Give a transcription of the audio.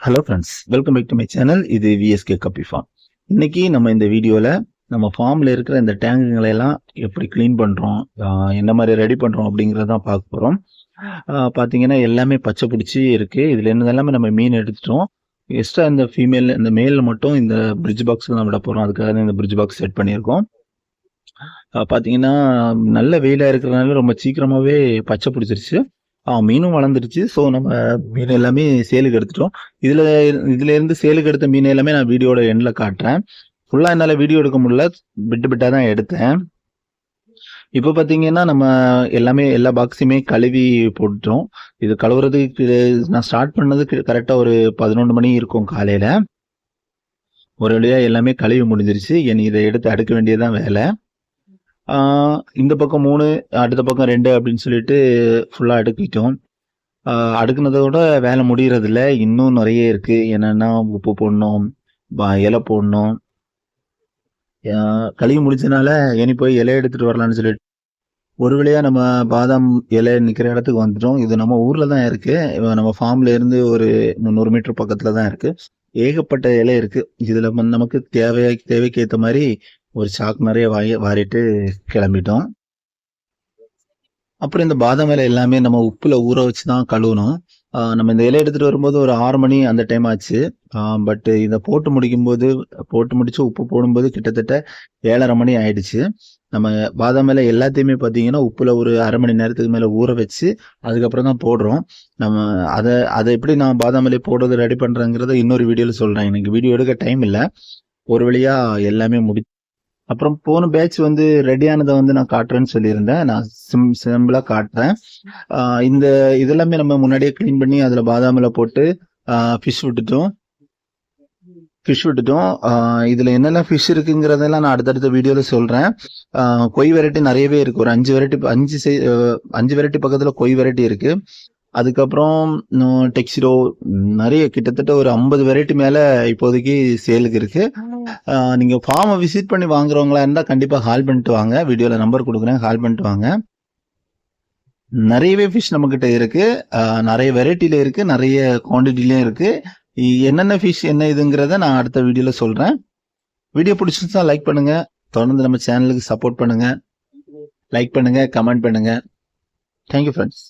Hello friends welcome back to my channel இது VSK கப்பி farm இன்னைக்கு நம்ம இந்த வீடியோவில் நம்ம ஃபார்மில் இருக்கிற இந்த டேங்குங்களை எல்லாம் எப்படி க்ளீன் பண்ணுறோம் என்ன மாதிரி ரெடி பண்ணுறோம் அப்படிங்கிறத தான் பார்க்க போகிறோம் பார்த்தீங்கன்னா எல்லாமே பச்சை பிடிச்சி இருக்குது இதில் இருந்து எல்லாமே நம்ம மீன் எடுத்துட்டோம். எக்ஸ்ட்ரா இந்த ஃபீமேல் இந்த மேலில் மட்டும் இந்த பிரிட்ஜ் பாக்ஸில் நம்ம விட போகிறோம் அதுக்காக தான் இந்த பிரிட்ஜ் பாக்ஸ் செட் பண்ணியிருக்கோம். பார்த்தீங்கன்னா நல்ல வெயிலாக இருக்கிறதுனால ரொம்ப சீக்கிரமாகவே பச்சை பிடிச்சிருச்சு. மீனும் வளர்ந்துருச்சு ஸோ நம்ம மீன் எல்லாமே சேலுக்கு எடுத்துட்டோம். இதில் இதுலேருந்து சேலுக்கு எடுத்த மீன் எல்லாமே நான் வீடியோட எண்டில் காட்டுறேன். ஃபுல்லாக என்னால் வீடியோ எடுக்க முடியல. பிட்டு பிட்டாக தான் எடுத்தேன். இப்போ பார்த்தீங்கன்னா நம்ம எல்லாமே எல்லா பாக்ஸையுமே கழுவி போட்டுட்டோம். இது கழுவுறதுக்கு நான் ஸ்டார்ட் பண்ணது கரெக்டாக ஒரு பதினொன்று மணி இருக்கும் காலையில். ஒரு வழியாக எல்லாமே கழுவி முடிஞ்சிருச்சு. என் இதை எடுத்து அடுக்க வேண்டியதுதான் வேலை. இந்த பக்கம் மூணு அடுத்த பக்கம் ரெண்டு அப்படின்னு சொல்லிட்டு ஃபுல்லாக அடுக்கிட்டோம். அடுக்குனதோட வேலை முடியறதில்ல. இன்னும் நிறைய இருக்குது என்னன்னா உப்பு போடணும் இலை போடணும். கழுவி முடிச்சனால இனி போய் இலை எடுத்துகிட்டு வரலான்னு சொல்லிட்டு. ஒரு வழியாக நம்ம பாதாம் இலை நிற்கிற இடத்துக்கு வந்துட்டோம். இது நம்ம ஊரில் தான் இருக்குது நம்ம ஃபார்ம்ல இருந்து ஒரு முந்நூறு மீட்டர் பக்கத்தில் தான் இருக்குது ஏகப்பட்ட இலை இருக்குது இதில் நமக்கு தேவை தேவைக்கு ஏற்ற மாதிரி ஒரு சாக்கு நிறைய வாங்கி வாரிட்டு கிளம்பிட்டோம். அப்புறம் இந்த பாதாம் இலை எல்லாமே நம்ம உப்பில் ஊற வச்சு தான் கழுவணும் நம்ம இந்த இலை எடுத்துகிட்டு வரும்போது ஒரு ஆறு மணி அந்த டைம் ஆச்சு. பட்டு இதை போட்டு முடிக்கும்போது போட்டு முடித்து உப்பு போடும்போது கிட்டத்தட்ட ஏழரை மணி ஆயிடுச்சு. நம்ம பாதாம் இலை எல்லாத்தையுமே பார்த்தீங்கன்னா உப்பில் ஒரு அரை மணி நேரத்துக்கு மேலே ஊற வச்சு அதுக்கப்புறம் தான் போடுறோம். நம்ம அதை அதை எப்படி நான் பாதாம் இலை போடுறது ரெடி பண்ணுறேங்கிறத இன்னொரு வீடியோவில் சொல்கிறேன் எனக்கு வீடியோ எடுக்க டைம் இல்லை. ஒரு வழியாக எல்லாமே முடி அப்புறம் போன பேட்ச் வந்து ரெடியானதை வந்து நான் காட்டுறேன்னு சொல்லியிருந்தேன். நான் சிம் சிம்பிளா காட்டுறேன். இந்த இதெல்லாமே நம்ம முன்னாடியே க்ளீன் பண்ணி அதுல பாதாமில் போட்டு ஃபிஷ் விட்டுட்டோம். ஃபிஷ் விட்டுட்டோம். இதில் இதுல என்னெல்லாம் ஃபிஷ் இருக்குங்கிறதெல்லாம் நான் அடுத்தடுத்த வீடியோவில் சொல்றேன். கொய் வெரைட்டி நிறையவே இருக்கு. ஒரு அஞ்சு வெரைட்டி அஞ்சு செய்- அஞ்சு வெரைட்டி பக்கத்தில் கொய் வெரைட்டி இருக்கு. அதுக்கப்புறம் டெக்ஸிரோ நிறைய கிட்டத்தட்ட ஒரு ஐம்பது வெரைட்டி மேலே இப்போதைக்கு சேலுக்கு இருக்கு. நீங்கள் நீங்க ஃபார்மை விசிட் பண்ணி வாங்குறவங்களா இருந்தால் கண்டிப்பாக கால் பண்ணிட்டு வாங்க. வீடியோவில் நம்பர் கொடுக்குறேன் கால் பண்ணிட்டு வாங்க. நிறையவே ஃபிஷ் நம்மக்கிட்ட இருக்குது இருக்கு நிறைய வெரைட்டில இருக்கு நிறைய குவான்டிட்டிலையும் இருக்கு. என்னென்ன ஃபிஷ் என்ன இதுங்கிறத நான் அடுத்த வீடியோவில் சொல்கிறேன் வீடியோ பிடிச்சிருந்தா லைக் பண்ணுங்க. தொடர்ந்து நம்ம சேனலுக்கு சப்போர்ட் பண்ணுங்க. லைக் பண்ணுங்க கமெண்ட் பண்ணுங்க. Thank you friends